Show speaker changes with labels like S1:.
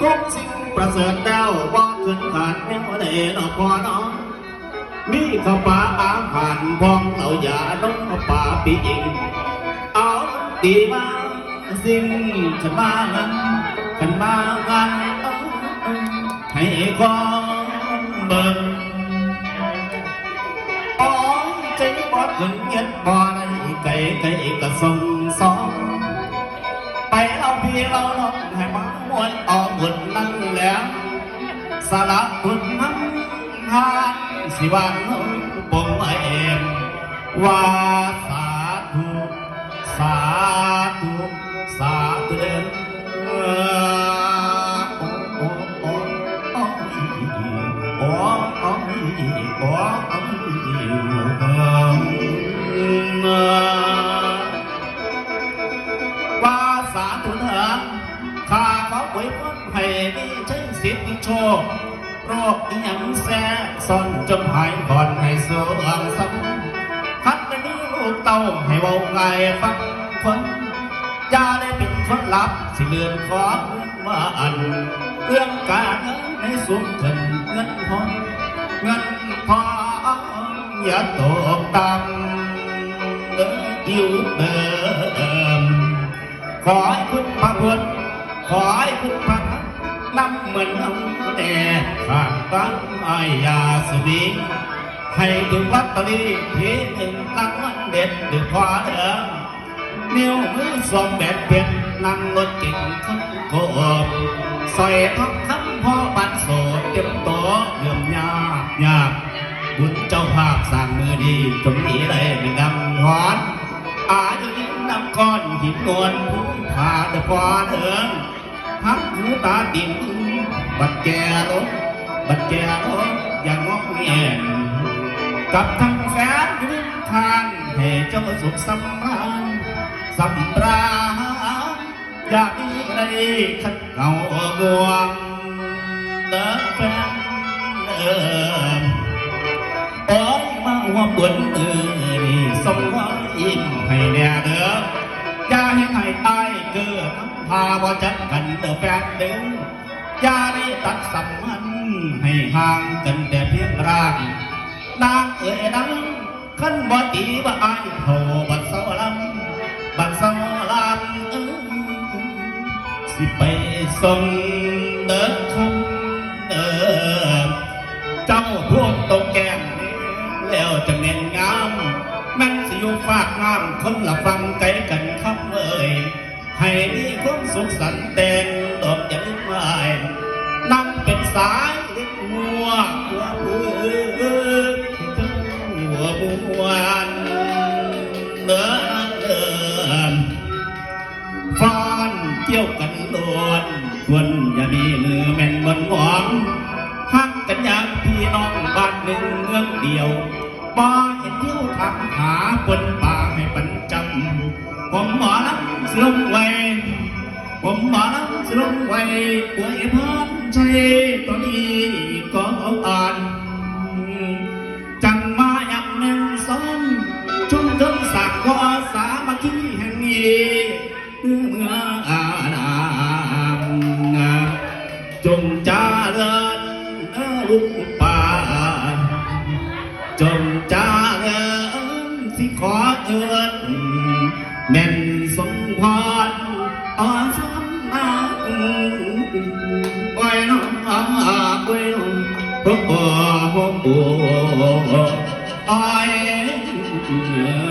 S1: ทุกสิ่งประเสริฐดาวว่าขึ้นขาดแนวเด่นพอน้องมีข้าวปลาอาหารพองเราอย่าน้องป่าปีอิงเอาดีมาสิ่งขันมางันขันมางันให้ความเบิ่งอ้ยใจบ่ถึงเย็นบ่ สละบุญน้ำหานสิวันปงเอ็มว่าสาธุสาธุสาธุเดินโอ้โอ้โอ้โอ้โอ้โอ้โอ้ว่าสาธุเถิดข้าขอ ไว้พรให้มีใช้สิทธิโชคโรคอีหยังแซ่ซ่อนจนหายก่อนให้สวงสำพัดไม่มีลูกเต้าให้เว้าไงฟังคนอย่าได้เป็นคนลับสิเลือนของว่าอัน เรื่องการเงินให้สูงขึ้นเงินพอเงินพออย่าตกต่ำเดินอยู่เดิมขอให้คุณพระพุทธ ขอให้คุณพระธรรมนำเหมือนน้ำแต่ข้างตั้งอ้ยาสวีให้ถึงวัตตอรีทีหนึ่งตั้งวันเด็ดหรือพอเดิมนิ้วมือสองแบบเป็นนั่งรถเก่งขึ้นโคบใส่ทับคำพ่อบันโสดเต็มโตะเลื่อมยากยากบุญเจ้าภาพสั่งมือดีจงนี้เลยม่ดำหอนอายุยิ่งนำก้อนหินนวลผู้พาเดพอเถิง พักหูตาดินบัดแกรถบัดแกรถอย่างงอกเงียนกับทางแฟนยืนทางให้เจ้าสุขสำราญสำราญอยากมีใครขัดเงาดวงเด้อแฟนเด้อโอ้ยมาหัวบนมือนี่สมว่าอิ่มให้แน่เด้ออย่าให้ใครตาย เกิดน้ำพาบ่จัดกันเดอแฟนเด้ออย่าได้ตัดสัมพันธ์ให้ห่างกันแต่เพียงร่างนางเอ๋ยนังขันบ่ตีบ่อายโทบัดเสาลำบัดเสาลำเอ้ยสิไปส่งเดินคำเดินเจ้าพวกตกแก้มแล้วจะเน่นงามมันสิอยู่ฝากงามคนละฟังไกล สุขสันต์แต่งดอกย่าลืมไม่นำเป็นสายเล็กหัวหัวพื้นถึงหัวบวนเดินเดินฟ้อนเกี่ยวกันโดนควรอย่ามีมือแม่นบนหวังหักกันอย่างพี่น้องบ้านหนึ่งเมืองเดียวบ้าเห็นเที่ยวทำหาคนป่าให้ปันจำผมหมอลำสลงไว้ ผมหมอลำสลงไว้ป่วยพรใจตอนนี้ก็อ่าน จังมาอย่างหนึ่งสองชุมชนสักก็สามัคคีแห่งนี้เมื่ออาณาจงจาเริญลุกป่าจงจาเริญสิขอเอิญแม่นสมพรอ่อนสม ไว้น้องไว้น้องโอ้โอ้โหโอ้ย